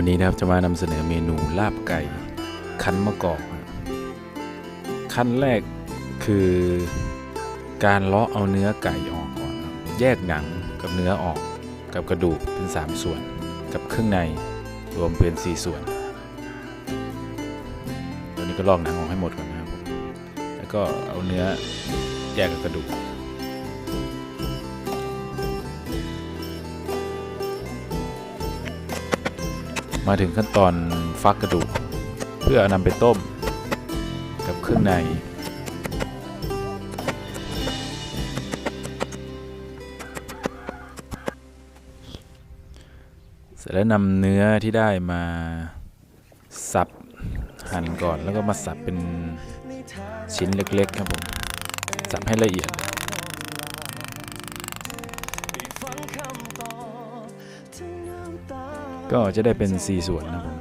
ันนี้นะครับจะมานำเสนอเมนูลาบไก่ คั้นมะกอกขั้นแรกคือการเลาะเอาเนื้อไก่ออกก่อนแยกหนังกับเนื้อออกกับกระดูกเป็น 3 ส่วน กับเครื่องในรวมเป็น 4 ส่วน ตัวนี้ก็ลอกหนังออกให้หมดก่อนนะครับผมแล้วก็เอาเนื้อแยกกับกระดูก มาถึงขั้นตอนฟักกระดูก เพื่อนำไปต้ม กับเครื่องใน เสร็จแล้วนำเนื้อที่ได้มาสับหั่นก่อนแล้วก็มาสับเป็นชิ้นเล็กๆครับผม สับให้ละเอียด ก็จะได้เป็น 4 ส่วนนะครับผม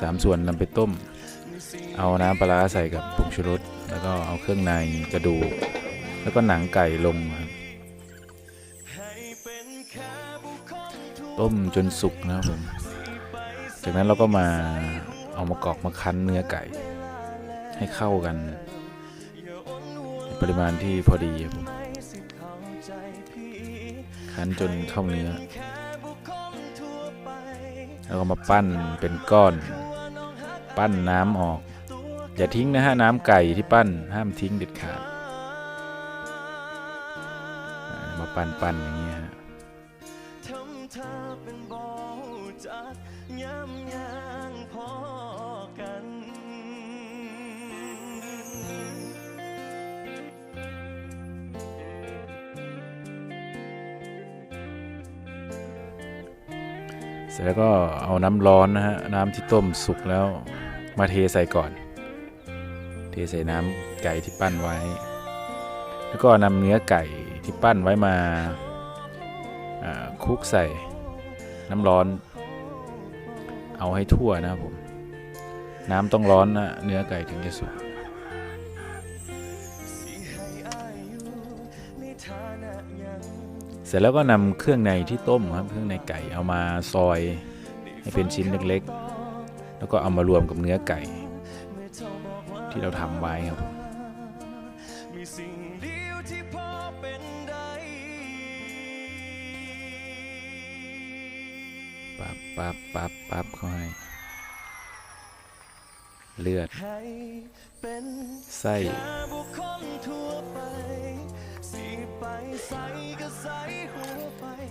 สามส่วนนำไปต้ม เอาน้ำปลาใส่กับผงชูรสแล้วก็เอาเครื่องในกระดูก แล้วก็หนังไก่ลงครับต้มจนสุกนะครับผม จากนั้นเราก็มาเอามากอกมาคั้นเนื้อไก่ ให้เข้ากัน ปริมาณที่พอดีครับผมคั้นจนเข้าเนื้อ แล้วก็มาปั้นเป็นก้อน ปั้นน้ำออก อย่าทิ้งนะฮะน้ำไก่ที่ปั้นห้ามทิ้งเด็ดขาด มาปั้นปั้นอย่างเงี้ยฮะทำเธอเป็นบอจักย้ำยางพอ เสร็จแล้วก็เอาน้ำร้อนนะฮะน้ำที่ต้มสุกแล้วมาเทใส่ก่อน เทใส่น้ำไก่ที่ปั้นไว้ แล้วก็นำเนื้อไก่ที่ปั้นไว้มาคลุกใส่น้ำร้อน เอาให้ทั่วนะครับผม น้ำต้องร้อนนะเนื้อไก่ถึงจะสุก เสร็จแล้วก็นำเครื่องในที่ต้มครับเครื่องในไก่เอามาซอยให้เป็นชิ้นเล็กๆ แล้วก็เอามารวมกับเนื้อไก่ ที่เราทำไว้ครับปั๊บปั๊บปั๊บปั๊บเข้าให้เลือดให้เป็นไส้แค่บุคคลทั่วไปสิ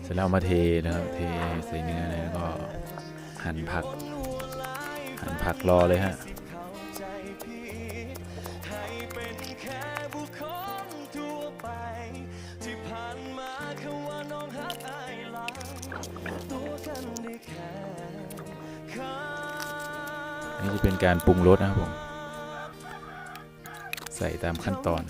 เสร็จแล้วเอามาเทนะครับ เทใส่เนื้อเลยแล้วก็หั่นผัก หั่นผักรอเลยฮะเข้าใจพี่ให้เป็นแค่บุคคลทั่วไปที่ผ่านมาแค่ว่าน้องฮักอายหลายตัวกันได้แค่ข้าอันนี่จะเป็นการปรุงรสนะครับผม ใส่ตามขั้นตอน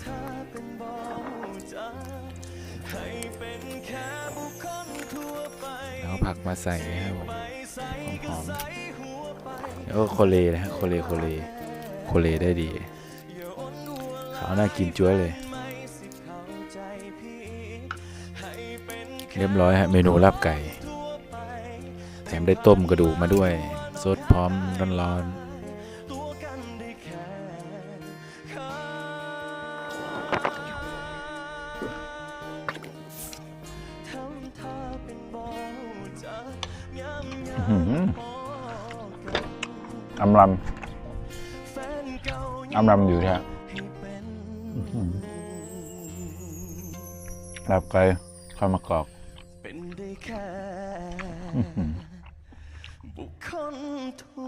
ผักมาใส่นะครับผมไปใส่ก็ใส่หัวไปแล้วก็โคเลนะฮะโคเลโคเลโคเลได้ดีอย่าวขาวน่ากินจ้วยเลย เรียบร้อยฮะเมนูลาบไก่ แถมได้ต้มกระดูกมาด้วย สดพร้อมร้อนๆ อื้อหือพอกันอำลแฟนเก่าำอำลำอยู่แท้ให้เป็นลาบไก่ข้าวมะกอกเป็นได้แค่บุคคลทั่วไป